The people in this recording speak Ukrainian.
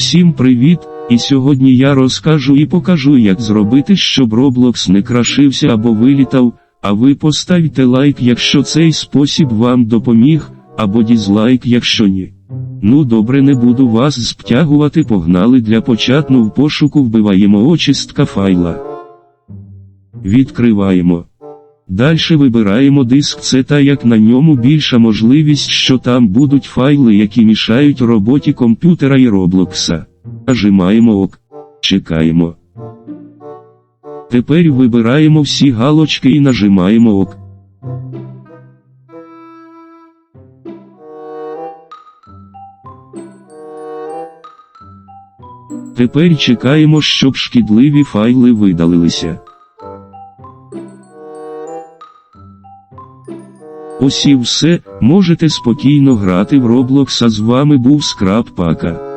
Всім привіт! І сьогодні я розкажу і покажу, як зробити, щоб Roblox не крашився або вилітав. А ви поставте лайк, якщо цей спосіб вам допоміг, або дізлайк, якщо ні. Ну добре, не буду вас сптягувати, погнали для початку в пошуку вбиваємо очистка файла. Відкриваємо. Дальше вибираємо диск це та як на ньому більша можливість, що там будуть файли, які мішають роботі комп'ютера і Роблокса. Нажимаємо ОК. Чекаємо. Тепер вибираємо всі галочки і нажимаємо ОК. Тепер чекаємо, щоб шкідливі файли видалилися. Ось і все, можете спокійно грати в Роблокса з вами був Скраб Пака.